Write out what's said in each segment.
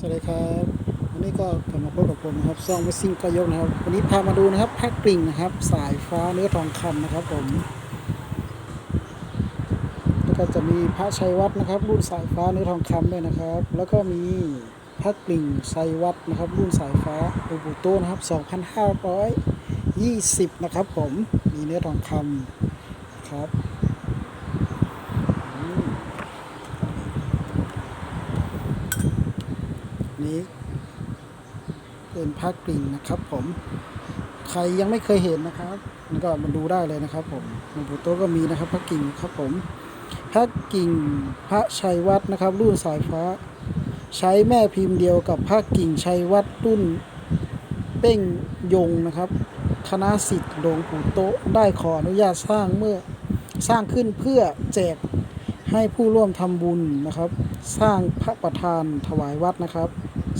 สวัสดีครับวันนี้ก็กลับมาพบกับผมนะครับซองมิซิ่งก็ยกนะครับ วันนี้พามาดูนะครับแพ็กกลิ่งนะครับ สายฟ้าเนื้อทองคำนะครับผม แล้วก็จะมีพระชัยวัฒนะครับ รุ่นสายฟ้าเนื้อทองคำด้วยนะครับ แล้วก็มีแพ็กกลิ่งชัยวัฒน์นะครับ รุ่นสายฟ้าโอบูโตนะครับ 2,520 นะครับผมมีเนื้อทองคำครับอืม นี้เป็นผ้ากลิ่งนะครับ ผม ใครยังไม่เคยเห็นนะครับมันก็มาดูได้เลยนะครับ ผมหลวงปู่โตก็มีนะครับผ้ากิ่งครับผมผ้ากิ่งพระชัยวัดนะครับ รุ่นสายฟ้า ใช้แม่พิมพ์เดียวกับผ้ากิ่งชัยวัดรุ่นเป้งยงนะครับ คณะสิทธิ์หลวงปู่โตได้ขออนุญาตสร้างเมื่อสร้างขึ้นเพื่อแจกให้ผู้ร่วมทำบุญนะครับ สร้างพระประธานถวายวัดนะครับ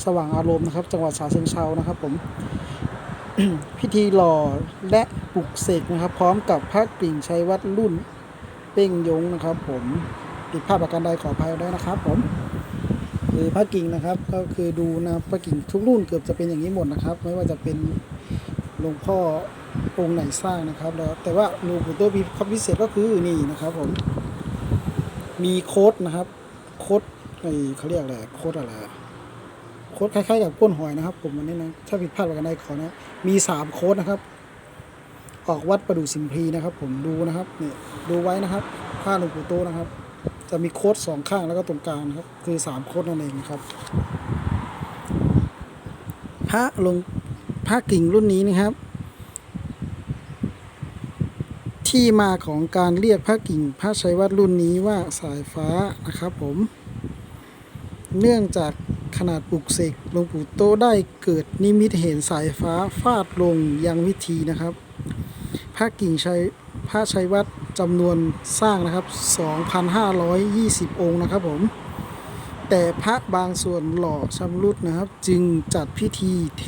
สว่างอารมณ์นะครับ จังหวัดฉะเชิงเทรานะครับผมพิธีหล่อและปลุกเสกนะครับ พร้อมกับพระกริ่งชัยวัดรุ่นเป้งยงนะครับ ผมผิดพลาดประการใดขออภัยด้วยนะครับ ผมคือพระกิ่งนะครับ ก็คือดูนะพระกิ่งทุกรุ่นเกือบจะเป็นอย่างนี้หมดนะครับ ไม่ว่าจะเป็นหลวงพ่อองค์ไหนสร้างนะครับแล้วแต่ว่าหลวงปู่โตมีความพิเศษก็คือนี่นะครับ ผม มีโค้ดนะครับ โค้ดไอเขาเรียกอะไรโค้ดอะไร โค้ดคล้ายๆกับก้นหอยนะครับ ผมอันนี้นะถ้าผิดพลาดประการใดขอนะมีสามโค้ดนะครับ ออกวัดประดูสิมพีนะครับ ผมดูนะครับนี่ดูไว้นะครับผ้าหลวงปู่โตนะครับ จะมีโค้ดสองข้างแล้วก็ตรงกลางครับคือสามโค้ดนั่นเองครับพระลงพระกิ่งรุ่นนี้นะครับ ที่มาของการเรียกพระกิ่งพระชัยวัดรุ่นนี้ว่าสายฟ้านะครับ ผม เนื่องจาก ขนาดปลุกเสกหลวงปู่โตได้เกิดนิมิตเห็นสายฟ้าฟาดลงยังวิธีนะครับ พระกิ่งชัยพระชัยวัดจำนวนสร้างนะครับ 2,520 องค์นะครับผม แต่พระบางส่วนหล่อชำรุดนะครับ จึงจัดพิธีเท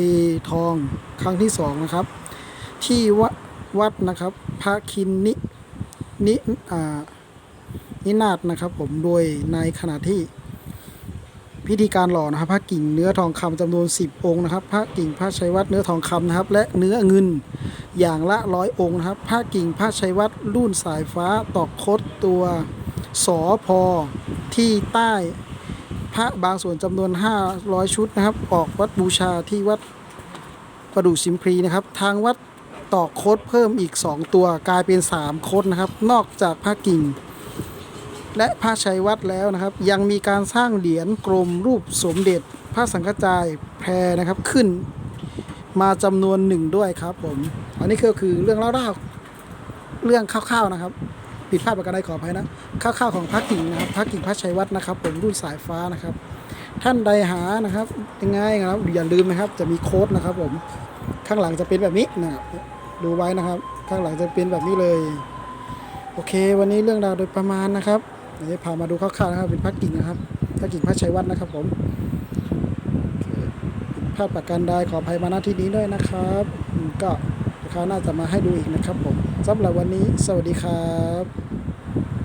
ทองครั้งที่สองนะครับ ที่วดวัดนะครับ พระคินนินิอ่านินาศนะครับผมโดยในขณะที่ พิธีการหล่อนะครับพระกิ่งเนื้อทองคำจำนวน 10 องค์นะครับ พระกิ่งพระชัยวัฒน์เนื้อทองคำนะครับ และเนื้อเงินอย่างละร้อยองค์นะครับ พระกิ่งพระชัยวัฒน์รุ่นสายฟ้าตอกคดตัวสอพอที่ใต้พระบางส่วนจำนวน 500 ชุดนะครับ ออกวัดบูชาที่วัดประดู่สิมพลีนะครับ ทางวัดตอกโคดเพิ่มอีก 2 ตัวกลายเป็น 3 โคดนะครับ นอกจากพระกิ่ง และพระชัยวัดแล้วนะครับ ยังมีการสร้างเหรียญกรมรูปสมเด็จ พระสังฆจายแพรนะครับขึ้น มาจำนวนหนึ่งด้วยครับผมอันนี้ก็คือเรื่องเล่าๆเรื่องคร่าวๆนะครับผิดพลาดประการใดขออภัยนะคร่าวๆของพระกิ่งนะครับพระกิ่งพระชัยวัดนะครับ ผมรุ่นสายฟ้านะครับ ท่านใดหานะครับยังไงครับอย่าลืมนะครับ จะมีโค้ดนะครับ ผมข้างหลังจะเป็นแบบนี้นะครับดูไว้นะครับ ข้างหลังจะเป็นแบบนี้เลย โอเค วันนี้เรื่องราวโดยประมาณนะครับ เดี๋ยวพามาดูคร่าวๆนะครับเป็นพักกิ่งนะครับพักกิ่งพระชัยวัฒน์นะครับผมพลาดประการใดขออภัยมาณที่นี้ด้วยนะครับก็คราวหน้าจะมาให้ดูอีกนะครับผมสำหรับวันนี้ สวัสดีครับ